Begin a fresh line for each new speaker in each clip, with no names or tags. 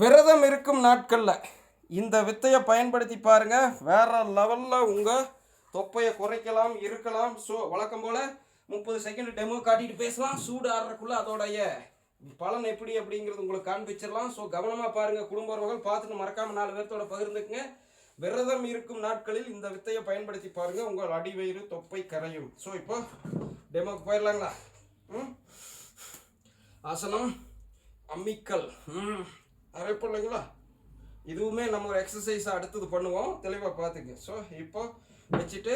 விரதம் இருக்கும் நாட்களில் இந்த வித்தையை பயன்படுத்தி பாருங்கள் வேறு லெவலில் உங்கள் தொப்பையை குறைக்கலாம் இருக்கலாம். ஸோ வழக்கம் போல் முப்பது செகண்ட் டெமோ காட்டிட்டு பேசலாம். சூடு ஆடுறக்குள்ளே அதோடைய பலன் எப்படி அப்படிங்கிறது உங்களுக்கு காண்பிச்சிடலாம். ஸோ கவனமாக பாருங்கள் குடும்ப உறவுகள் பார்த்துட்டு மறக்காமல் நாலு பேர்த்தோட பகிர்ந்துக்குங்க. விரதம் இருக்கும் நாட்களில் இந்த வித்தையை பயன்படுத்தி பாருங்கள் உங்கள் அடிவயிறு தொப்பை கரையும். ஸோ இப்போ டெமோக்கு போயிடலாங்களா? ம்? ஆசனம் அம்மிக்கல். ம். அரைப்பு இல்லைங்களா இதுவுமே நம்ம ஒரு எக்ஸசைஸ் அடுத்தது பண்ணுவோம். தெளிவாக பார்த்துங்க ஸோ இப்போ வச்சுட்டு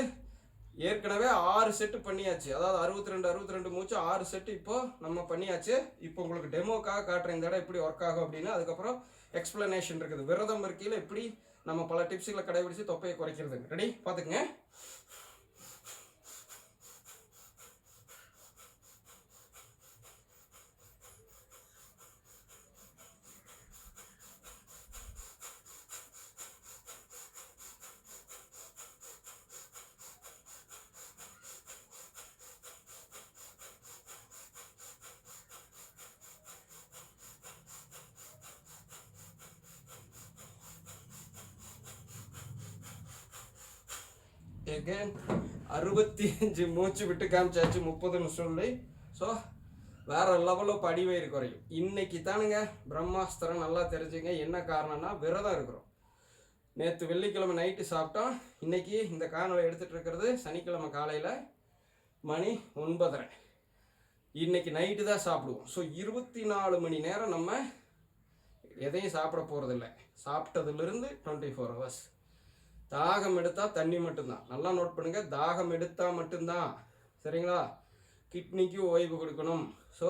ஏற்கனவே ஆறு செட்டு பண்ணியாச்சு. அதாவது அறுபத்தி ரெண்டு அறுபத்தி ரெண்டு மூச்சு ஆறு செட்டு இப்போ நம்ம பண்ணியாச்சு. இப்போ உங்களுக்கு டெமோக்காக காட்டுறேன். இந்த இடம் எப்படி ஒர்க் ஆகும் அப்படின்னு. அதுக்கப்புறம் எக்ஸ்பிளனேஷன் இருக்குது. விரதம் இருக்கையில் எப்படி நம்ம பல டிப்ஸுகளை கடைபிடிச்சு தொப்பையை குறைக்கிறது ரெடி பார்த்துக்குங்க எகேன் அறுபத்தி அஞ்சு மூச்சு விட்டு காமிச்சாச்சு முப்பதுன்னு சொல்லி. ஸோ வேற லெவலில் படிவயிறு குறையும். இன்னைக்கு தானுங்க பிரம்மாஸ்திரம் நல்லா தெரிஞ்சுங்க என்ன காரணம்னா விரதம் இருக்கிறோம். நேற்று வெள்ளிக்கிழமை நைட்டு சாப்பிட்டோம். இன்னைக்கு இந்த காணொலி எடுத்துகிட்டு இருக்கிறது சனிக்கிழமை காலையில் மணி ஒன்பதரை. இன்னைக்கு நைட்டு தான் சாப்பிடுவோம். ஸோ இருபத்தி நாலு மணி நேரம் நம்ம எதையும் சாப்பிட போகிறதில்ல சாப்பிட்டதுலேருந்து டுவெண்ட்டி ஃபோர் ஹவர்ஸ் தாகம் எடுத்தால் தண்ணி மட்டும்தான். நல்லா நோட் பண்ணுங்கள் தாகம் எடுத்தால் மட்டும்தான். சரிங்களா? கிட்னிக்கு ஓய்வு கொடுக்கணும். ஸோ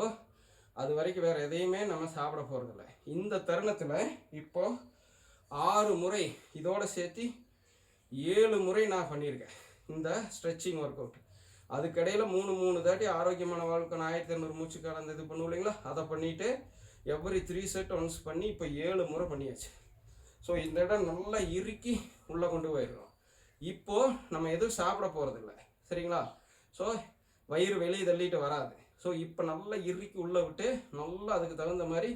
அது வரைக்கும் வேறு எதையுமே நம்ம சாப்பிட போகிறதில்ல இந்த தருணத்தில் இப்போ ஆறு முறை இதோடு சேர்த்து ஏழு முறை நான் பண்ணியிருக்கேன். இந்த ஸ்ட்ரெச்சிங் ஒர்க் அவுட் அதுக்கடையில் மூணு மூணு தாட்டி ஆரோக்கியமான வாழ்க்கை ஆயிரத்தி இரநூறு மூச்சு கலந்து இது பண்ணுவோம் இல்லைங்களா? அதை பண்ணிவிட்டு எவ்ரி த்ரீ செட் ஒன்ஸ் பண்ணி இப்போ ஏழு முறை பண்ணியாச்சு. ஸோ இந்த இடம் நல்லா இறுக்கி உள்ளே கொண்டு போயிடுறோம். இப்போது நம்ம எதுவும் சாப்பிட போகிறதில்ல சரிங்களா? ஸோ வயிறு வெளியே தள்ளிட்டு வராது. ஸோ இப்போ நல்லா இறுக்கி உள்ளே விட்டு நல்லா அதுக்கு தகுந்த மாதிரி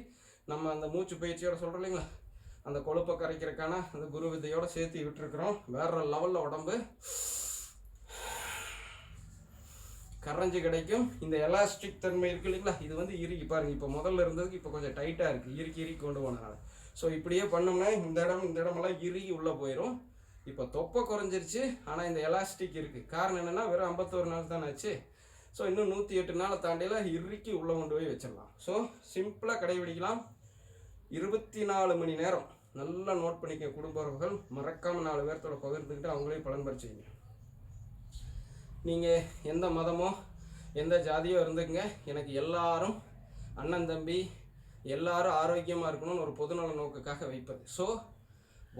நம்ம அந்த மூச்சு பயிற்சியோட சொல்கிறோம் இல்லைங்களா? அந்த கொழுப்பை கரைக்கிறக்கான அந்த குரு வித்தையோடு சேர்த்து விட்டுருக்குறோம். வேற லெவலில் உடம்பு கரைஞ்சி கிடைக்கும். இந்த எலாஸ்டிக் தன்மை இருக்கு இல்லைங்களா? இது வந்து இறுக்கி பாருங்கள் இப்போ முதல்ல இருந்ததுக்கு இப்போ கொஞ்சம் டைட்டாக இருக்குது இறுக்கி இறுக்கி கொண்டு போனதுனால. ஸோ இப்படியே பண்ணோம்னா இந்த இடம் இந்த இடமெல்லாம் இறுகி உள்ளே போயிடும் இப்போ தொப்பை குறைஞ்சிருச்சு. ஆனால் இந்த எலாஸ்டிக் இருக்குது காரணம் என்னென்னா வெறும் ஐம்பத்தோரு நாள் தானே ஆச்சு. ஸோ இன்னும் நூற்றி எட்டு நாளை தாண்டியில் இறுக்கி உள்ளே கொண்டு போய் வச்சிடலாம். ஸோ சிம்பிளாக கடைபிடிக்கலாம். இருபத்தி நாலு மணி நேரம். நல்லா நோட் பண்ணிக்க குடும்ப உறவுகள் மறக்காமல் நாலு பேர்த்தோட பகிர்ந்துக்கிட்டு அவங்களே பலன் பறிச்சிங்க நீங்கள் எந்த மதமோ எந்த ஜாதியோ இருந்துங்க எனக்கு எல்லாரும் அண்ணன் தம்பி எல்லாரும் ஆரோக்கியமாக இருக்கணும்னு ஒரு பொதுநல நோக்குக்காக வைப்பது. ஸோ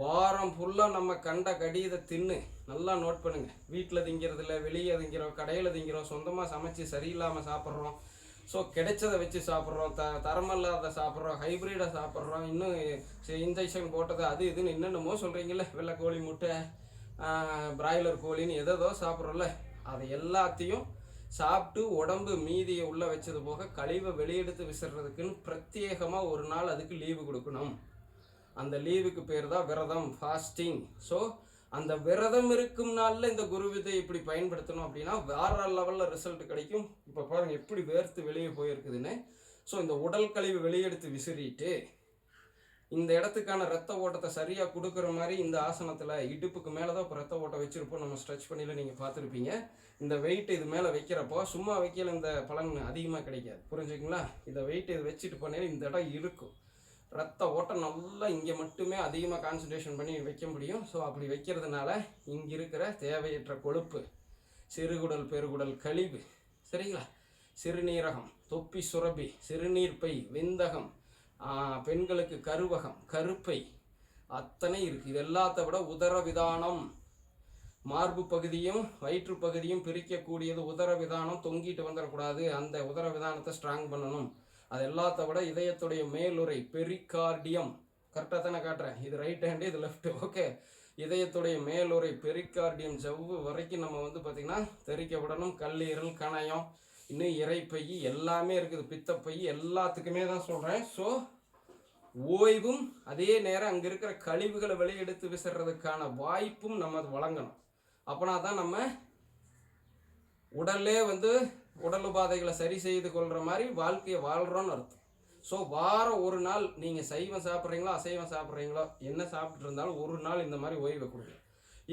வாரம் ஃபுல்லாக நம்ம கண்ட கடியதை தின்னு நல்லா நோட் பண்ணுங்கள் வீட்டில் திங்கிறதில்ல வெளியே திங்கிறோம் கடையில் திங்கிறோம் சொந்தமாக சமைச்சு சரியில்லாமல் சாப்பிட்றோம். ஸோ கிடைச்சதை வச்சு சாப்பிட்றோம் த தரமில்லாத சாப்பிட்றோம் ஹைப்ரிடை சாப்பிட்றோம் இன்னும் இன்ஜெக்ஷன் போட்டது அது இதுன்னு என்னென்னமோ சொல்கிறீங்களே வெள்ளை கோழி முட்டை பிராய்லர் கோழின்னு எதோ சாப்பிட்றோம்ல அதை எல்லாத்தையும் சாப்பிட்டு உடம்பு மீதியை உள்ளே வச்சது போக கழிவை வெளியெடுத்து விசிறதுக்குன்னு பிரத்யேகமாக ஒரு நாள் அதுக்கு லீவு கொடுக்கணும். அந்த லீவுக்கு பேர் தான் விரதம் ஃபாஸ்டிங் ஸோ அந்த விரதம் இருக்கும் நாளில் இந்த குருவிதை இப்படி பயன்படுத்தணும் அப்படின்னா வேற லெவலில் ரிசல்ட் கிடைக்கும். இப்போ பாருங்கள் எப்படி வேர்த்து வெளியே போயிருக்குதுன்னு. ஸோ இந்த உடல் கழிவு வெளியெடுத்து விசிறிட்டு இந்த இடத்துக்கான ரத்த ஓட்டத்தை சரியாக கொடுக்குற மாதிரி இந்த ஆசனத்தில் இடுப்புக்கு மேலே தான் இப்போ ரத்த ஓட்டம் வச்சுருப்போம் நம்ம ஸ்ட்ரெச் பண்ணியில் நீங்கள் பார்த்துருப்பீங்க. இந்த வெயிட் இது மேலே வைக்கிறப்போ சும்மா வைக்கல இந்த பலன் அதிகமாக கிடைக்காது. புரிஞ்சுங்களா இந்த வெயிட் இது வச்சுட்டு பண்ணையில இந்த இடம் இருக்கும். ரத்த ஓட்டம் நல்லா இங்கே மட்டுமே அதிகமாக கான்சன்ட்ரேஷன் பண்ணி வைக்க முடியும். ஸோ அப்படி வைக்கிறதுனால இங்கே இருக்கிற தேவையற்ற கொழுப்பு சிறுகுடல் பெருகுடல் கழிவு சரிங்களா? சிறுநீரகம் தொப்பி சுரபி சிறுநீர்ப்பை விந்தகம் வெந்தகம் பெண்களுக்கு கருவகம் கருப்பை அத்தனை இருக்குது இது எல்லாத்த விட உதரவிதானம் மார்பு பகுதியும் வயிற்று பகுதியும் பிரிக்கக்கூடியது உதரவிதானம் தொங்கிட்டு வந்துடக்கூடாது அந்த உதரவிதானத்தை ஸ்ட்ராங் பண்ணணும். அது எல்லாத்த விட இதயத்துடைய மேலுரை பெரிகார்டியம். கரெக்டாக தானே காட்டுறேன். இது ரைட் ஹேண்டு இது லெஃப்ட் ஓகே இதயத்துடைய மேலுரை பெரிகார்டியம். ஜவ்வு வரைக்கும் நம்ம வந்து பார்த்திங்கன்னா தெறிக்க விடணும். கல்லீரல் கணையம் இன்னும் இறைப்பை எல்லாமே இருக்குது பித்தப்பை எல்லாத்துக்குமே தான் சொல்கிறேன் ஸோ ஓய்வும் அதே நேரம் அங்கே இருக்கிற கழிவுகளை வெளியெடுத்து விசிறதுக்கான வாய்ப்பும் நம்ம அது வழங்கணும். அப்போனா தான் நம்ம உடல்லே வந்து உடல் உபாதைகளை சரி செய்து கொள்கிற மாதிரி வாழ்க்கையை வாழ்கிறோன்னு அர்த்தம். ஸோ வாரம் ஒரு நாள் நீங்கள் சைவம் சாப்பிட்றீங்களோ அசைவம் சாப்பிட்றீங்களோ என்ன சாப்பிட்டு இருந்தாலும் ஒரு நாள் இந்த மாதிரி ஓய்வை கொடுங்க.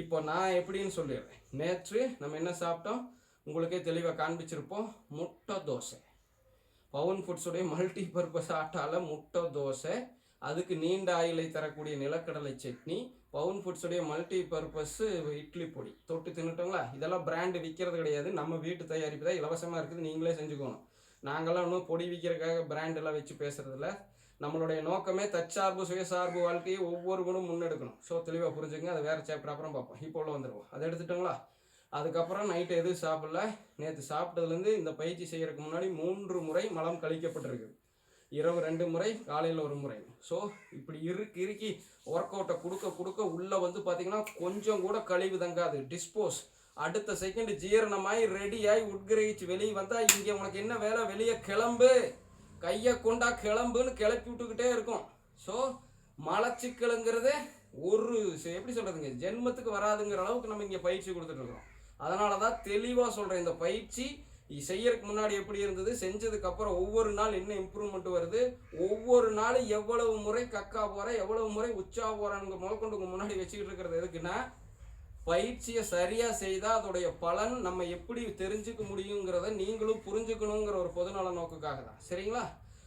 இப்போ நான் எப்படின்னு சொல்லிடுறேன். நேற்று நம்ம என்ன சாப்பிட்டோம்? உங்களுக்கே தெளிவாக காண்பிச்சிருப்போம். முட்டை தோசை. பவுன் ஃபுட்ஸுடைய மல்டி பர்பஸ் ஆட்டால முட்டை தோசை. அதுக்கு நீண்ட ஆயிலை தரக்கூடிய நிலக்கடலை சட்னி பவுன் ஃபுட்ஸுடைய மல்டி பர்பஸ் இட்லி பொடி. தொட்டு தின்னுட்டோங்களா இதெல்லாம் பிராண்டு விற்கிறது கிடையாது. நம்ம வீட்டு தயாரிப்பு தான் இலவசமாக இருக்குது. நீங்களே செஞ்சுக்கணும். நாங்களாம் இன்னும் பொடி விற்கிறக்காக பிராண்டெல்லாம் வச்சு பேசுகிறதில்ல நம்மளுடைய நோக்கமே தற்சார்பு சுயசார்பு வாழ்க்கையை ஒவ்வொரு குணம் முன்னெடுக்கணும். ஸோ தெளிவாக புரிஞ்சுங்க அது வேறு சாப்டர் அப்புறம் பார்ப்போம். இப்போ உள்ள வந்துடுவோம் அதை எடுத்துட்டோங்களா? அதுக்கப்புறம் நைட்டு எதுவும் சாப்பிடல. நேற்று சாப்பிட்டதுலேருந்து இந்த பயிற்சி செய்கிறதுக்கு முன்னாடி மூன்று முறை மலம் கழிக்கப்பட்டிருக்கு. இரவு ரெண்டு முறை காலையில் ஒரு முறை. ஸோ இப்படி இறுக்கி இறுக்கி ஒர்க் அவுட்டை கொடுக்க கொடுக்க உள்ளே வந்து பார்த்திங்கன்னா கொஞ்சம் கூட கழிவு தங்காது. டிஸ்போஸ் அடுத்த செகண்ட் ஜீரணமாய் ரெடியாகி உட்கிரகிச்சு வெளியே வந்தால் இங்கே உனக்கு என்ன வேலை? வெளியே கிளம்பு. கையை கொண்டா கிளம்புன்னு கிளப்பி விட்டுக்கிட்டே இருக்கும். ஸோ மலச்சிக்கலுங்கிறது ஒரு எப்படி சொல்கிறதுங்க ஜென்மத்துக்கு வராதுங்கிற அளவுக்கு நம்ம இங்கே பயிற்சி கொடுத்துட்ருக்கோம் அதனால தான் தெளிவாக சொல்கிறேன் இந்த பயிற்சி செய்யறதுக்கு முன்னாடி எப்படி இருந்தது செஞ்சதுக்கு அப்புறம் ஒவ்வொரு நாள் என்ன இம்ப்ரூவ்மெண்ட் வருது ஒவ்வொரு நாளும் எவ்வளவு முறை கக்கா போகிறேன் எவ்வளவு முறை உச்சா போறான்னு முதற்கொண்டு உங்க முன்னாடி வச்சுக்கிட்டு இருக்கிறது எதுக்குன்னா பயிற்சியை சரியாக செய்தால் அதோடைய பலன் நம்ம எப்படி தெரிஞ்சுக்க முடியுங்கிறத நீங்களும் புரிஞ்சுக்கணுங்கிற ஒரு பொதுநல நோக்குக்காக தான். சரிங்களா?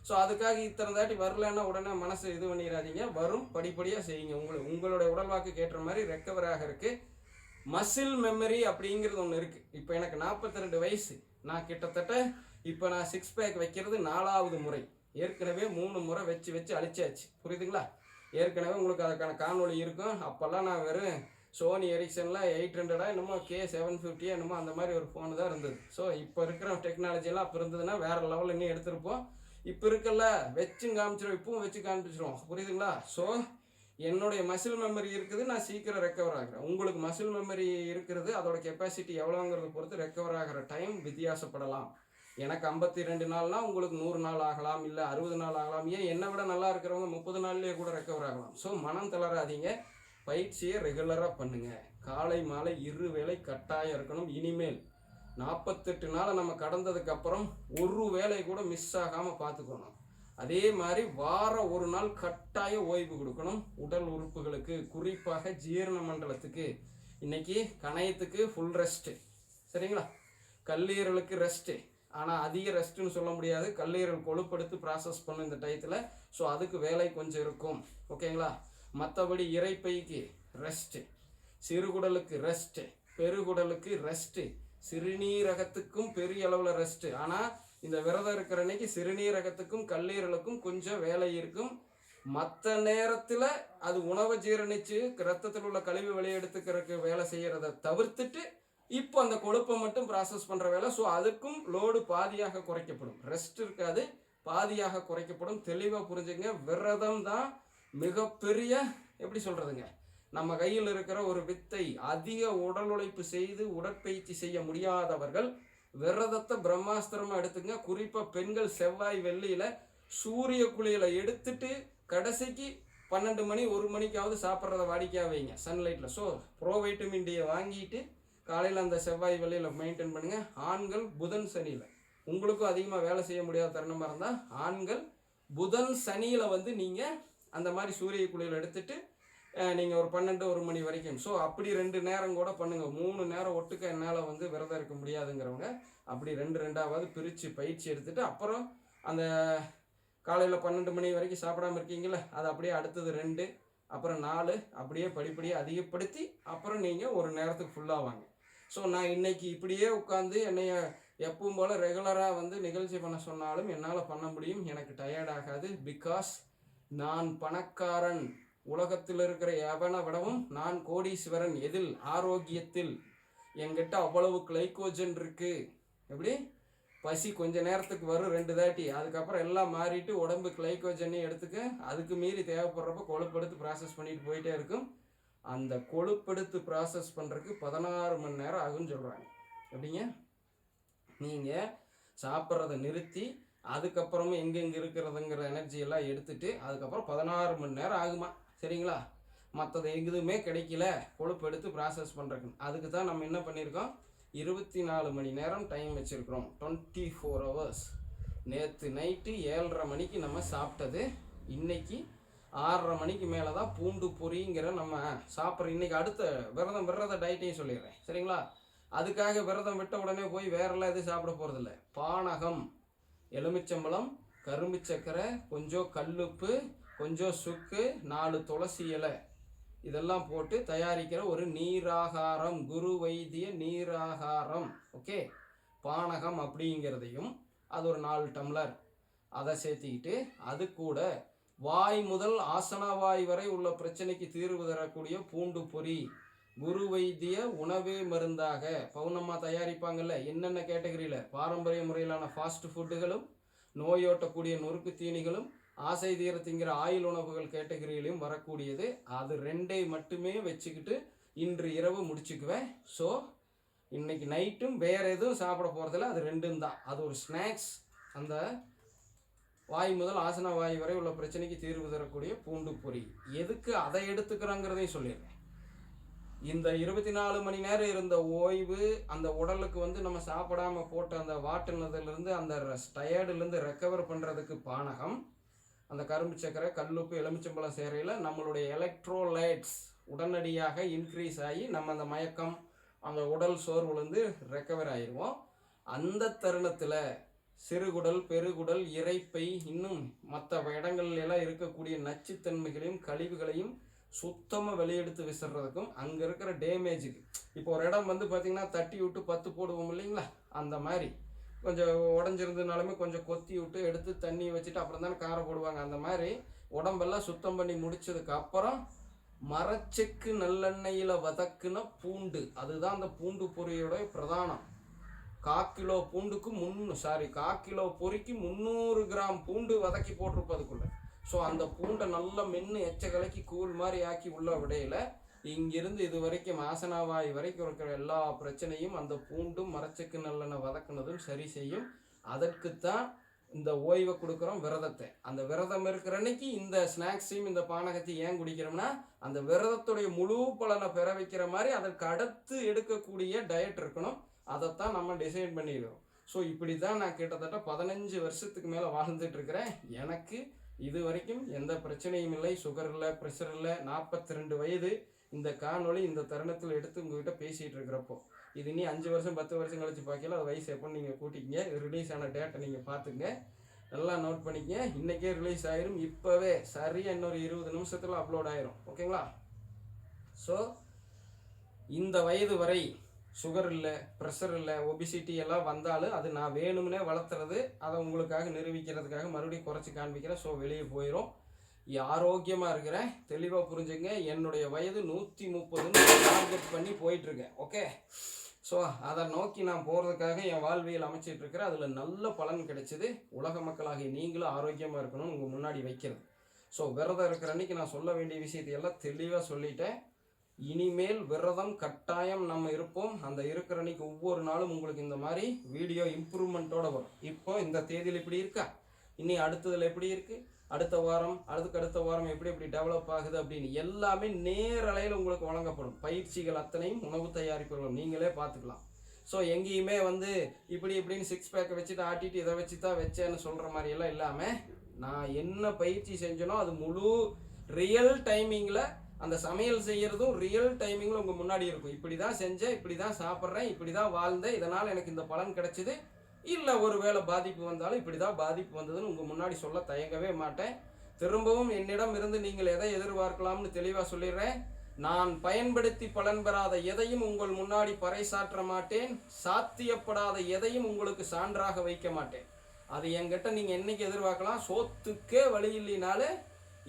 ஸோ அதுக்காக இத்தனை தாட்டி வரலன்னா உடனே மனசு இது பண்ணிடாதீங்க வரும் படிப்படியாக செய்யுங்க. உங்களை உங்களுடைய உடல்வாக்கு ஏற்ற மாதிரி ரெக்கவர் ஆக இருக்கு. மசில் மெமரி அப்படிங்கிறது ஒன்று இருக்குது இப்போ எனக்கு 42 வயசு. நான் கிட்டத்தட்ட இப்போ நான் சிக்ஸ் பேக் வைக்கிறது நாலாவது முறை. ஏற்கனவே மூணு முறை வச்சு வச்சு அழிச்சாச்சு. புரியுதுங்களா? ஏற்கனவே உங்களுக்கு அதுக்கான காணொளி இருக்கும். அப்போல்லாம் நான் வெறும் சோனி எரிக்சனில் எயிட் ஹண்ட்ரடாக என்னமோ கே செவன் ஃபிஃப்டியா என்னமோ அந்த மாதிரி ஒரு ஃபோனு தான் இருந்தது. ஸோ இப்போ இருக்கிற டெக்னாலஜிலாம் அப்போ இருந்ததுன்னா வேறு லெவலில் இன்னும் எடுத்திருப்போம். இப்போ இருக்கல வச்சு காமிச்சிடும் இப்பவும் வச்சு காமிச்சிடும் புரியுதுங்களா? ஸோ என்னுடைய மசில் மெமரி இருக்குது நான் சீக்கிரம் ரெக்கவர் ஆகிறேன். உங்களுக்கு மசில் மெமரி இருக்கிறது அதோட கெப்பாசிட்டி எவ்வளோங்கிறத பொறுத்து ரெக்கவர் ஆகிற டைம் வித்தியாசப்படலாம். எனக்கு ஐம்பத்தி ரெண்டு நாள்னா உங்களுக்கு நூறு நாள் ஆகலாம் இல்லை அறுபது நாள் ஆகலாம். ஏன் என்னை விட நல்லா இருக்கிறவங்க முப்பது நாள்லேயே கூட ரெக்கவர் ஆகலாம். ஸோ மனம் தளராதீங்க. பயிற்சியை ரெகுலராக பண்ணுங்கள் காலை மாலை இரு வேலை கட்டாயம் இருக்கணும். இனிமேல் நாற்பத்தெட்டு நாளை நம்ம கடந்ததுக்கப்புறம் ஒரு வேலை கூட மிஸ் ஆகாமல் பார்த்துக்கணும். அதே மாதிரி வாரம் ஒரு நாள் கட்டாய ஓய்வு கொடுக்கணும். உடல் உறுப்புகளுக்கு குறிப்பாக ஜீரண மண்டலத்துக்கு. இன்னைக்கு கணையத்துக்கு ஃபுல் ரெஸ்ட்டு சரிங்களா? கல்லீரலுக்கு ரெஸ்ட்டு ஆனால் அதிக ரெஸ்ட்டுன்னு சொல்ல முடியாது. கல்லீரல் கொழுப்படுத்து ப்ராசஸ் பண்ணும் இந்த டயத்தில் ஸோ அதுக்கு வேலை கொஞ்சம் இருக்கும். ஓகேங்களா மற்றபடி இறைப்பைக்கு ரெஸ்ட்டு சிறுகுடலுக்கு ரெஸ்ட்டு பெருகுடலுக்கு ரெஸ்ட்டு சிறுநீரகத்துக்கும் பெரிய அளவில் ரெஸ்ட்டு ஆனால் இந்த விரதம் இருக்கிற அன்னைக்கு சிறுநீரகத்துக்கும் கல்லீரலுக்கும் கொஞ்சம் வேலை இருக்கும். மற்ற நேரத்தில் அது உணவை ஜீரணித்து ரத்தத்தில் உள்ள கழிவு வெளியெடுத்துக்கிறதுக்கு வேலை செய்கிறத தவிர்த்துட்டு இப்போ அந்த கொழுப்பை மட்டும் ப்ராசஸ் பண்ணுற வேலை. ஸோ அதுக்கும் லோடு பாதியாக குறைக்கப்படும். ரெஸ்ட் இருக்காது பாதியாக குறைக்கப்படும். தெளிவாக புரிஞ்சுங்க. விரதம் தான் மிகப்பெரிய எப்படி சொல்கிறதுங்க நம்ம கையில் இருக்கிற ஒரு வித்தை அதிக உடல் உழைப்பு செய்து உடற்பயிற்சி செய்ய முடியாதவர்கள் விரதத்தை பிரம்மாஸ்திரமா எடுத்துங்க. குறிப்பாக பெண்கள் செவ்வாய் வெள்ளியில் சூரிய குளியலை எடுத்துட்டு கடைசிக்கு பன்னெண்டு மணி ஒரு மணிக்காவது சாப்பிட்றத வாடிக்கையாக வைங்க. சன்லைட்டில் ஸோ ப்ரோவைட்டமின் டியை வாங்கிட்டு காலையில் அந்த செவ்வாய் வெள்ளியில் மெயின்டைன் பண்ணுங்கள் ஆண்கள் புதன் சனியில். உங்களுக்கும் அதிகமாக வேலை செய்ய முடியாத தருணமாக இருந்தால் ஆண்கள் புதன் சனியில் வந்து நீங்கள் அந்த மாதிரி சூரிய குளியில் எடுத்துகிட்டு நீங்கள் ஒரு பன்னெண்டு ஒரு மணி வரைக்கும். ஸோ அப்படி ரெண்டு நேரம் கூட பண்ணுங்கள் மூணு நேரம் ஒட்டுக்க என்னால் வந்து விரதம் இருக்க முடியாதுங்கிறவங்க அப்படி ரெண்டு ரெண்டாவது பிரித்து பயிற்சி எடுத்துகிட்டு அப்புறம் அந்த காலையில் பன்னெண்டு மணி வரைக்கும் சாப்பிடாம இருக்கீங்களே அது அப்படியே அடுத்தது ரெண்டு அப்புறம் நாலு அப்படியே படிப்படியாக அதிகப்படுத்தி அப்புறம் நீங்கள் ஒரு நேரத்துக்கு ஃபுல்லாக வாங்க. ஸோ நான் இன்னைக்கு இப்படியே உட்காந்து என்னைய எப்பவும் போல் ரெகுலராக வந்து நிகழ்ச்சி பண்ண சொன்னாலும் என்னால் பண்ண முடியும். எனக்கு டயர்ட் ஆகாது. பிகாஸ் நான் பணக்காரன். உலகத்தில் இருக்கிற எவனை விடவும் நான் கோடீஸ்வரன் எதில்? ஆரோக்கியத்தில் என்கிட்ட அவ்வளவு கிளைக்கோஜன் இருக்கு. எப்படி? பசி கொஞ்ச நேரத்துக்கு வரும் ரெண்டு தாட்டி. அதுக்கப்புறம் எல்லாம் மாறிட்டு உடம்பு கிளைக்கோஜனையும் எடுத்துக்க அதுக்கு மீறி தேவைப்படுறப்ப கொழுப்பெடுத்து ப்ராசஸ் பண்ணிட்டு போயிட்டே இருக்கும். அந்த கொழுப்பெடுத்து ப்ராசஸ் பண்ணுறதுக்கு பதினாறு மணி நேரம் ஆகும்னு சொல்கிறாங்க எப்படிங்க? நீங்கள் சாப்பிட்றத நிறுத்தி அதுக்கப்புறமும் எங்கெங்கே இருக்கிறதுங்கிற எனர்ஜி எல்லாம் எடுத்துட்டு அதுக்கப்புறம் பதினாறு மணி நேரம் ஆகுமா? சரிங்களா? மற்றது எதுவுமே கிடைக்கல. கொழுப்பு எடுத்து ப்ராசஸ் பண்ணுறதுக்கு அதுக்கு தான் நம்ம என்ன பண்ணியிருக்கோம் இருபத்தி நாலு மணி நேரம் டைம் வச்சுருக்குறோம். டுவெண்ட்டி ஃபோர் ஹவர்ஸ் நேற்று நைட்டு ஏழரை மணிக்கு நம்ம சாப்பிட்டது. இன்றைக்கி ஆறரை மணிக்கு மேலே தான் பூண்டு பொரிங்கிற நம்ம சாப்பிட்ற இன்றைக்கி அடுத்த விரதம் விரத டயட்டையும் சொல்லிடுறேன். சரிங்களா? அதுக்காக விரதம் விட்ட உடனே போய் வேறெல்லாம் எதுவும் சாப்பிட போகிறதில்ல பானகம் எலுமிச்சம்பழம் கரும்பு சக்கரை கொஞ்சம் கல்லுப்பு கொஞ்சம் சுக்கு நாலு துளசி இலை. இதெல்லாம் போட்டு தயாரிக்கிற ஒரு நீராகாரம் குரு வைத்திய நீராகாரம். ஓகே? பானகம் அப்படிங்கிறதையும் அது ஒரு நாலு டம்ளர். அதை சேர்த்திக்கிட்டு அது கூட வாய் முதல் ஆசனவாய் வரை உள்ள பிரச்சனைக்கு தீர்வு தரக்கூடிய பூண்டு பொரி குரு வைத்திய உணவே மருந்தாக. பௌர்ணமா தயாரிப்பாங்கல்ல என்னென்ன கேட்டகரியில்? பாரம்பரிய முறையிலான ஃபாஸ்ட் ஃபுட்டுகளும் நோயோட்டக்கூடிய நொறுக்கு தீனிகளும் ஆசை தீரத்திங்கிற ஆயில் உணவுகள் கேட்டகரியிலையும் வரக்கூடியது. அது ரெண்டை மட்டுமே வச்சுக்கிட்டு இன்று இரவு முடிச்சுக்குவேன். ஸோ இன்னைக்கு நைட்டும் வேற எதுவும் சாப்பிட போகிறதில்ல அது ரெண்டும் தான். அது ஒரு ஸ்நாக்ஸ். அந்த வாய் முதல் ஆசன வாய் வரை உள்ள பிரச்சனைக்கு தீர்வு தரக்கூடிய பூண்டு பொரி எதுக்கு அதை எடுத்துக்கிறோங்கிறதையும் சொல்லிடுறேன். இந்த இருபத்தி நாலு மணி நேரம் இருந்த ஓய்வு அந்த உடலுக்கு வந்து நம்ம சாப்பிடாம போட்ட அந்த வாட்டுனதுலேருந்து அந்த டயர்டுலேருந்து ரெக்கவர் பண்ணுறதுக்கு பானகம். அந்த கரும்பு சக்கரை கல்லுப்பு எலுமிச்சம்பழம் சேரையில் நம்மளுடைய எலக்ட்ரோலைட்ஸ் உடனடியாக இன்க்ரீஸ் ஆகி நம்ம அந்த மயக்கம் அந்த உடல் சோர்வுலேருந்து ரெக்கவர் ஆயிடுவோம் அந்த தருணத்தில் சிறுகுடல் பெருகுடல் இரைப்பை இன்னும் மற்ற இடங்கள்ல எல்லாம் இருக்கக்கூடிய நச்சுத்தன்மைகளையும் கழிவுகளையும் சுத்தமாக வெளியெடுத்து விசிறதுக்கும் அங்கே இருக்கிற டேமேஜுக்கு இப்போ ஒரு இடம் வந்து பார்த்திங்கன்னா தட்டி விட்டு பத்து போடுவோம் இல்லைங்களா? அந்த மாதிரி. கொஞ்சம் உடஞ்சிருந்ததுனாலுமே கொஞ்சம் கொத்தி விட்டு எடுத்து தண்ணி வச்சுட்டு அப்புறம் தானே காரை போடுவாங்க. அந்த மாதிரி உடம்பெல்லாம் சுத்தம் பண்ணி முடிச்சதுக்கு அப்புறம் மரச்செக்கு நல்லெண்ணெயில் வதக்குன பூண்டு. அதுதான் அந்த பூண்டு பொரியோட பிரதானம். கா கிலோ பூண்டுக்கு முன்னு சாரி கா கிலோ பொரிக்கு முந்நூறு கிராம் பூண்டு வதக்கி போட்டிருப்பதுக்குள்ள ஸோ அந்த பூண்டை நல்லா மென்று எச்ச கலக்கி கூழ் மாதிரி ஆக்கி உள்ள விடையில இங்கிருந்து இது வரைக்கும் ஆசனாவாய் வரைக்கும் இருக்கிற எல்லா பிரச்சனையும் அந்த பூண்டும் மரச்சக்கு நல்லெண்ணெய் வதக்குனதும் சரி செய்யும். அதற்குத்தான் இந்த ஓய்வை கொடுக்குறோம் விரதத்தை. அந்த விரதம் இருக்கிற அன்னைக்கு இந்த ஸ்நாக்ஸையும் இந்த பானகத்தையும் ஏன் குடிக்கிறோம்னா அந்த விரதத்துடைய முழு பலனை பெற வைக்கிற மாதிரி அதற்கு அடுத்து எடுக்கக்கூடிய டயட் இருக்கணும். அதைத்தான் நம்ம டிசைன் பண்ணிடுறோம் ஸோ இப்படி தான் நான் கிட்டத்தட்ட பதினஞ்சு வருஷத்துக்கு மேலே வாழ்ந்துட்டு இருக்கிறேன். எனக்கு இது வரைக்கும் எந்த பிரச்சனையும் இல்லை. சுகர் இல்லை ப்ரெஷர் இல்லை. நாற்பத்தி ரெண்டு வயது. இந்த காணொளி இந்த தருணத்தில் எடுத்து உங்ககிட்ட பேசிகிட்டு இருக்கிறப்போ இது இனி அஞ்சு வருஷம் பத்து வருஷம் கழிச்சு பார்க்கல அது வயசு எப்போ நீங்கள் கூட்டிக்கிங்க ரிலீஸ் ஆன டேட்டை நீங்கள் பார்த்துங்க நல்லா நோட் பண்ணிக்கங்க. இன்றைக்கே ரிலீஸ் ஆயிரும். இப்போவே சரியாக இன்னொரு இருபது நிமிஷத்தில் அப்லோட் ஆயிரும். ஓகேங்களா? ஸோ இந்த வயது வரை சுகர் இல்லை ப்ரெஷர் இல்லை ஒபிசிட்டி எல்லாம் வந்தாலும் அது நான் வேணும்னே வளர்த்துறது அதை உங்களுக்காக நிரூபிக்கிறதுக்காக மறுபடியும் குறைச்சி காண்பிக்கிறேன். ஸோ வெளியே போயிடும் ஆரோக்கியமாக இருக்கிறேன் தெளிவாக புரிஞ்சுங்க. என்னுடைய வயது நூற்றி முப்பதுன்னு டார்கெட் பண்ணி போயிட்டுருக்கேன். ஓகே ஸோ அதை நோக்கி நான் போகிறதுக்காக என் வாழ்வியல் அமைச்சிட்டு இருக்கிறேன் அதில் நல்ல பலன் கிடைச்சிது உலக மக்களாகிய நீங்களும் ஆரோக்கியமாக இருக்கணும்னு உங்கள் முன்னாடி வைக்கிறது. ஸோ விரதம் இருக்கிற அன்னைக்கு நான் சொல்ல வேண்டிய விஷயத்தை எல்லாம் தெளிவாக சொல்லிட்டேன். இனிமேல் விரதம் கட்டாயம் நம்ம இருப்போம். அந்த இருக்கிற அன்னைக்கு ஒவ்வொரு நாளும் உங்களுக்கு இந்த மாதிரி வீடியோ இம்ப்ரூவ்மெண்ட்டோட வரும். இப்போ இந்த தேதியில் இப்படி இருக்கா? இனி அடுத்ததில் எப்படி இருக்கு? அடுத்த வாரம் அதுக்கு அடுத்த வாரம் எப்படி எப்படி டெவலப் ஆகுது அப்படின்னு எல்லாமே நேரலையில் உங்களுக்கு வழங்கப்படும். பயிற்சிகள் அத்தனையும் உணவு தயாரிப்புகளும் நீங்களே பார்த்துக்கலாம். ஸோ எங்கேயுமே வந்து இப்படி இப்படின்னு சிக்ஸ் பேக்கை வச்சுட்டு ஆட்டிட்டு இதை வச்சு தான் வச்சேன்னு சொல்கிற மாதிரியெல்லாம் இல்லாமல் நான் என்ன பயிற்சி செஞ்சனோ அது முழு ரியல் டைமிங்கில் அந்த சமையல் செய்கிறதும் ரியல் டைமிங்கில் உங்கள் முன்னாடி இருக்கும். இப்படி தான் செஞ்சேன் இப்படி தான் சாப்பிட்றேன் இப்படி தான் வாழ்ந்தேன் இதனால் எனக்கு இந்த பலன் கிடச்சிது. இல்லை ஒருவேளை பாதிப்பு வந்தாலும் இப்படி தான் பாதிப்பு வந்ததுன்னு உங்கள் முன்னாடி சொல்ல தயங்கவே மாட்டேன். திரும்பவும் என்னிடம் இருந்து நீங்கள் எதை எதிர்பார்க்கலாம்னு தெளிவாக சொல்லிடுறேன். நான் பயன்படுத்தி பலன் பெறாத எதையும் உங்கள் முன்னாடி பறைசாற்ற மாட்டேன். சாத்தியப்படாத எதையும் உங்களுக்கு சான்றாக வைக்க மாட்டேன். அது என்கிட்ட நீங்கள் என்னைக்கு எதிர்பார்க்கலாம்? சோத்துக்கே வழி இல்லைனாலே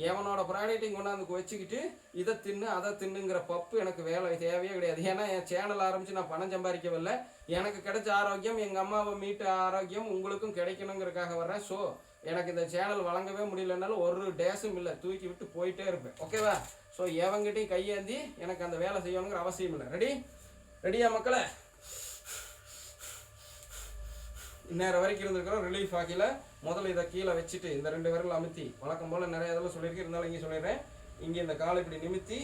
எவனோட ப்ராடக்ட்டையும் கொண்டாந்து வச்சுக்கிட்டு இதை தின்னு அதை தின்னுங்கிற பப்பு எனக்கு வேலை தேவையே கிடையாது. ஏன்னா என் சேனல் ஆரம்பித்து நான் பணம் சம்பாதிக்கவில்லை. எனக்கு கிடைச்ச ஆரோக்கியம் எங்கள் அம்மாவை மீட்டு ஆரோக்கியம் உங்களுக்கும் கிடைக்கணுங்கிறதுக்காக வர்றேன். ஸோ எனக்கு இந்த சேனல் வழங்கவே முடியலனாலும் ஒரு டேஸும் இல்லை. தூக்கி விட்டு போயிட்டே இருப்பேன். ஓகேவா ஸோ எவங்கிட்டையும் கையேந்தி எனக்கு அந்த வேலை செய்யணுங்கிற அவசியம் இல்லை. ரெடி ரெடியா மக்களை? இந்நேரம் வரைக்கும் இருந்திருக்கிறோம். ரிலீஃப் ஆகியில் முதல்ல இதை கீழே வச்சுட்டு இந்த ரெண்டு விரல் அமுத்தி வழக்கம் போல் நிறைய இதெல்லாம் சொல்லியிருக்கேன் இருந்தாலும் இங்கே சொல்லிடுறேன். இங்கே இந்த காலை இப்படி நிமித்தி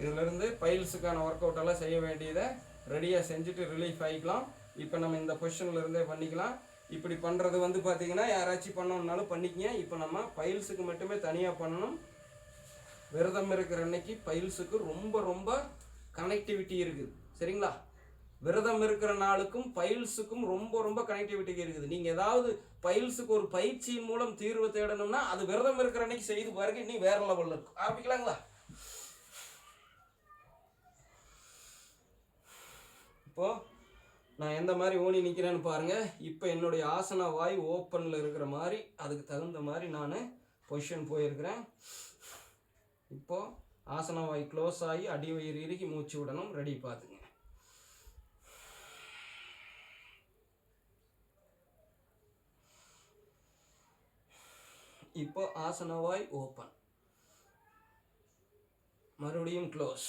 இதிலிருந்து பைல்ஸுக்கான ஒர்க் அவுட் எல்லாம் செய்ய வேண்டியதை ரெடியாக செஞ்சுட்டு ரிலீஃப் ஆகிக்கலாம் இப்போ நம்ம இந்த பொசிஷனில் இருந்தே பண்ணிக்கலாம். இப்படி பண்ணுறது வந்து பார்த்தீங்கன்னா யாராச்சும் பண்ணணும்னாலும் பண்ணிக்கங்க. இப்போ நம்ம பைல்ஸுக்கு மட்டுமே தனியாக பண்ணணும். விரதம் இருக்கிற அன்னைக்கு பைல்ஸுக்கு ரொம்ப ரொம்ப கனெக்டிவிட்டி இருக்குது. சரிங்களா? விரதம் இருக்கிற நாளுக்கும் பைல்ஸுக்கும் ரொம்ப ரொம்ப கனெக்டிவிட்டி இருக்குது. நீங்கள் ஏதாவது பைல்ஸுக்கு ஒரு பயிற்சியின் மூலம் தீர்வு தேடணும்னா அது விரதம் இருக்கிற அன்னைக்கு செய்து பாருங்க இன்னும் வேற லெவலில் இருக்கும். ஆரம்பிக்கலாங்களா? இப்போ நான் எந்த மாதிரி ஊனி நிற்கிறேன்னு பாருங்க. இப்போ என்னுடைய ஆசனா வாய் ஓப்பனில் இருக்கிற மாதிரி அதுக்கு தகுந்த மாதிரி நான் பொசிஷன் போயிருக்கிறேன். இப்போ ஆசன வாய் க்ளோஸ் ஆகி அடி வயிறு இறுக்கி மூச்சு விடணும் ரெடி பார்த்துங்க இப்போ ஆசன வாய் ஓப்பன் மறுபடியும் க்ளோஸ்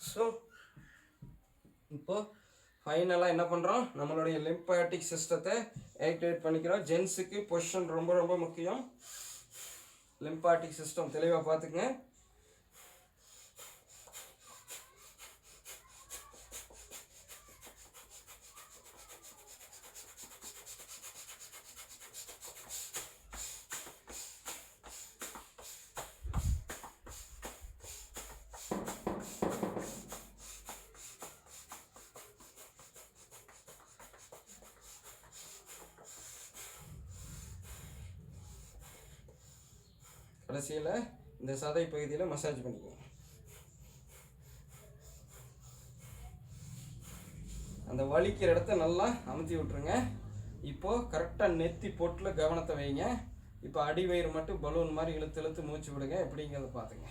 ஸோ இப்போது ஃபைனலாக என்ன பண்ணுறோம் நம்மளுடைய லிம்பாட்டிக் சிஸ்டத்தை ஆக்டிவேட் பண்ணிக்கிறோம். ஜென்ஸுக்கு பொசிஷன் ரொம்ப ரொம்ப முக்கியம். லிம்பாட்டிக் சிஸ்டம் தெளிவாக பார்த்துக்குங்க. கடைசியில் இந்த சதை பகுதியில் மசாஜ் பண்ணிக்கோங்க அந்த வலிக்கிற இடத்த நல்லா அமுத்தி விட்ருங்க இப்போது கரெக்டாக நெத்தி பொட்டில் கவனத்தை வைங்க. இப்போ அடி வயிறு மட்டும் பலூன் மாதிரி இழுத்து இழுத்து மூச்சு விடுங்க. எப்படிங்கிறத பார்த்துங்க.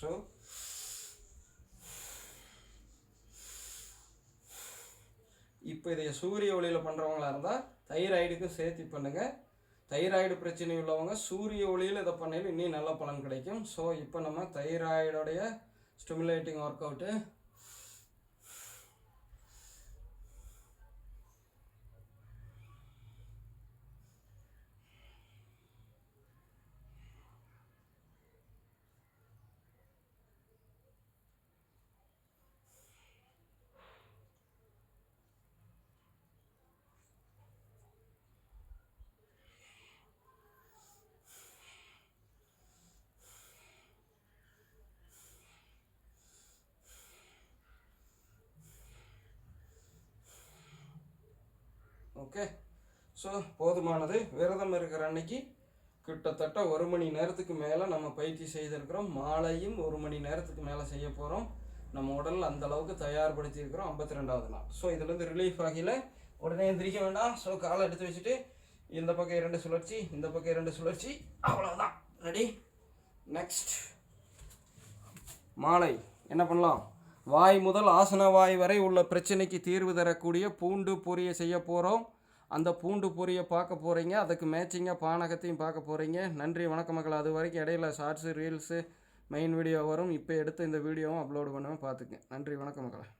ஸோ இப்போ இதை சூரிய ஒளியில் பண்ணுறவங்களா இருந்தால் தைராய்டுக்கு சேர்த்து பண்ணுங்கள் தைராய்டு பிரச்சனை உள்ளவங்க சூரிய ஒளியில் இதை பண்ணையில் இன்னும் நல்ல பலன் கிடைக்கும். ஸோ இப்போ நம்ம தைராய்டோடைய stimulating work out okay so போதுமானது. விரதம் இருக்கிற அன்னைக்கு கிட்டத்தட்ட ஒரு மணி நேரத்துக்கு மேலே நம்ம பயிற்சி செய்திருக்கிறோம். மாலையும் ஒரு மணி நேரத்துக்கு மேலே செய்ய போகிறோம் நம்ம உடல் அந்த அளவுக்கு தயார்படுத்தியிருக்கிறோம் ஐம்பத்தி ரெண்டாவது நாள். ஸோ இதுலேருந்து ரிலீஃப் ஆகல. உடனே எந்திரிக்க வேண்டாம். ஸோ காலை எடுத்து வச்சுட்டு இந்த பக்கம் இரண்டு சுழற்சி இந்த பக்கம் இரண்டு சுழற்சி. அவ்வளோதான் ரெடி நெக்ஸ்ட் மாலை. என்ன பண்ணலாம்? வாய் முதல் ஆசன வாய் வரை உள்ள பிரச்சனைக்கு தீர்வு தரக்கூடிய பூண்டு பொரிய செய்ய போகிறோம் அந்த பூண்டு பொரியை பார்க்க போகிறீங்க அதுக்கு மேட்சிங்காக பானகத்தையும் பார்க்க போகிறீங்க நன்றி வணக்க மக்கள். அது வரைக்கும் இடையில ஷார்ட்ஸு ரீல்ஸு மெயின் வீடியோ வரும். இப்போ எடுத்து இந்த வீடியோவும் அப்லோடு பண்ணுவேன். பார்த்துக்கங்க. நன்றி வணக்கம் மக்களை.